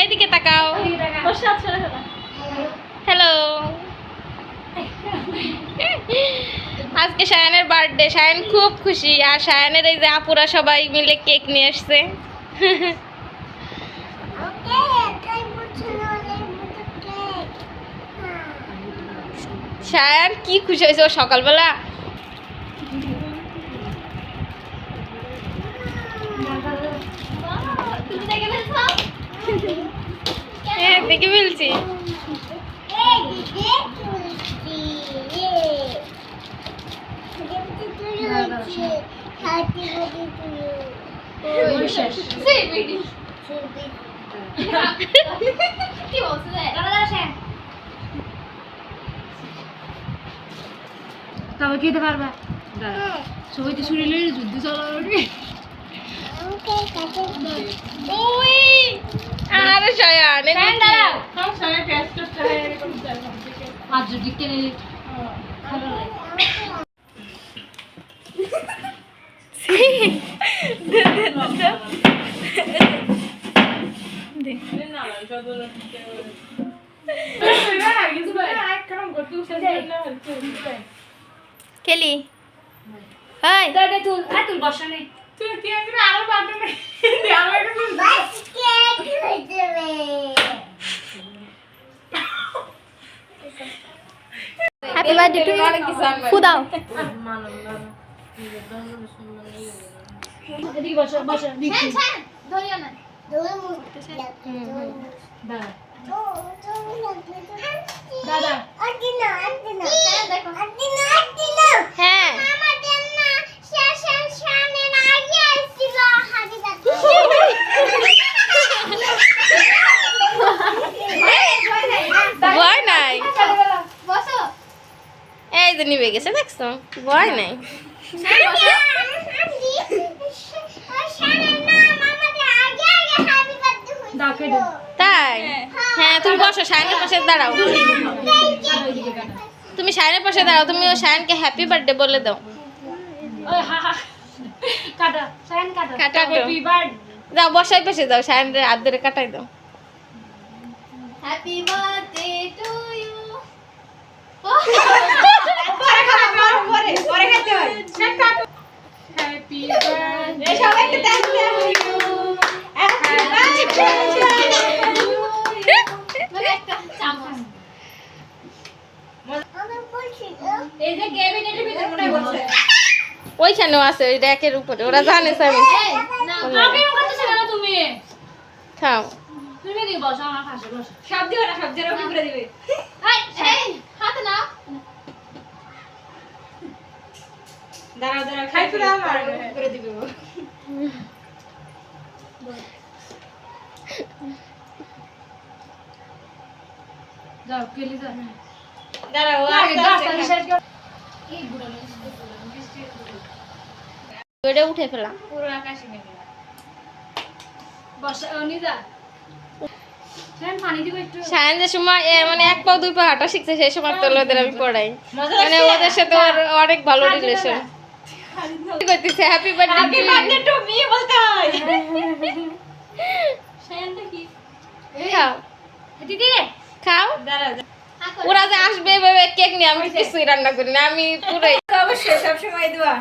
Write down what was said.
এইদিকে তাকাও। হ্যালো আজকে সায়ানের বার্থডে সায়ান খুব খুশি। আর সায়ানের এই যে আপুরা সবাই মিলে কেক নিয়ে এসছে সায়ান কি খুশি হয়েছে ও সকালবেলা? হ্যাঁ দেখে ফেলছি। তবে খেতে পারবা? সবাই তো শরীরে যুদ্ধ Okay, কাছে ওই সায়ান এটা কি? আর যদি কেনে খেলি হাই তুল তুল বসা নেই basket হয়ে যাবে হ্যাপি বার্থডে টু ফুদাও দাদা দাদা আদিনা আদিনা দেখো আদিনা আদিনা হ্যাঁ আমাদের না শেষের সামনে আগে আসছিল হাদিদা ভয় নাই বসো এই নিবে গেছে দেখছ? ভয় নাই। তাই? হ্যাঁ তুমি বসো সায়নের পাশে দাঁড়াও। তুমি সায়নের পাশে দাঁড়াও তুমি সায়নকে হ্যাপি বার্থডে বলে দাও। ওই হা হা কাটা সাইন কাটা। কাটা। তো। হ্যাপি বার্থ যাও বসাই পাশে দাও সায়নের হাত ধরে কাটাই দাও। Happy birthday to you happy birthday সবাইকে থ্যাংক ইউ এই যে ক্যাবিনেটের ভিতরে মনে বসে। ওইখানেও আছে ওই র্যাকের উপরে। ওরা জানে না তুমি? খাও তুমি দি বসো আমার পাশে বসো। সব দিও না সব জেরো কি করে দিবে। হাতে না দাঁড়াও দাঁড়াও খাই ফেলা আমার করে দিবে যাও কেলি যাও। ওইটা উঠে ফেলাম পুরো আকাশে মেঘ বসা ও নিজা। সেন পানি দিব একটু। সায়ন যে সময় মানে এক দুই পা হাঁটা শিখছে সেই সময় তো ওদের আমি পড়াই। মানে ওদের সাথে ওর অনেক ভালো রিলেশন করতেছে? Happy happy birthday birthday to me বলতে হয়। খাও। দিদি খাও। দাঁড়াও। ওরা যে আসবে এভাবে কেক নিয়ে আমি কিছুই রান্না করি না আমি পুরোই অবশ্যই সব সময় দোয়া।